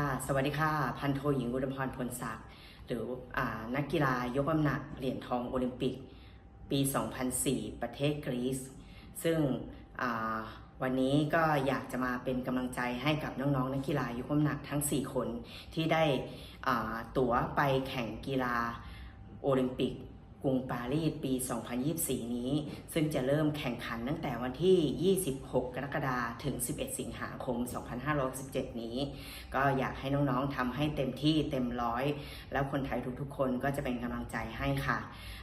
ค่ะ สวัสดีค่ะ พันโทหญิงอุดมพรพลศักดิ์หรืออนักกีฬายกน้ำหนักเหรียญทองโอลิมปิก ปี 2004 ประเทศกรีซ ซึ่งวันนี้ก็อยากจะมาเป็นกำลังใจให้กับน้องๆนักกีฬายกน้ำหนักทั้ง 4 คนที่ได้ตั๋วไปแข่งกีฬาโอลิมปิก รุงปารีสปี 2024 นี้ ซึ่งจะเริ่มแข่งขันตั้งแต่วันที่ 26 กรกฎาคมถึง 11 สิงหาคม 2567 นี้ ก็อยากให้น้องๆทำให้เต็มที่เต็มร้อย แล้วคนไทยทุกๆ คนก็จะเป็นกำลังใจให้ค่ะ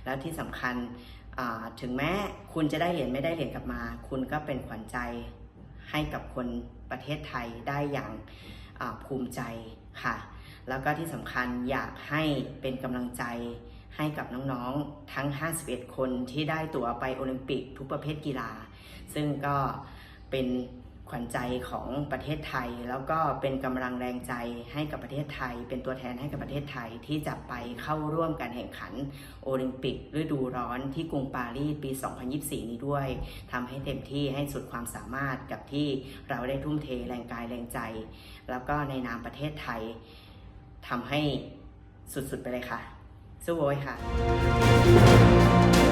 แล้วที่สำคัญถึงแม้คุณจะได้เหรียญไม่ได้เหรียญกลับมา คุณก็เป็นขวัญใจให้กับคนประเทศไทยได้อย่างภูมิใจค่ะ แล้วก็ที่สำคัญอยากให้เป็นกำลังใจ ให้กับน้องๆ ทั้ง 51 คนที่ได้ตั๋วไปโอลิมปิกทุกประเภทกีฬา ซึ่งก็เป็นขวัญใจของประเทศไทย แล้วก็เป็นกำลังแรงใจให้กับประเทศไทย เป็นตัวแทนให้กับประเทศไทยที่จะไปเข้าร่วมการแข่งขันโอลิมปิกฤดูร้อนที่กรุงปารีสปี 2024 นี้ด้วยทำให้เต็มที่ให้สุดความสามารถกับที่เราได้ทุ่มเทแรงกายแรงใจ แล้วก็ในนามประเทศไทยทำให้สุดๆไปเลยค่ะ สวยค่ะ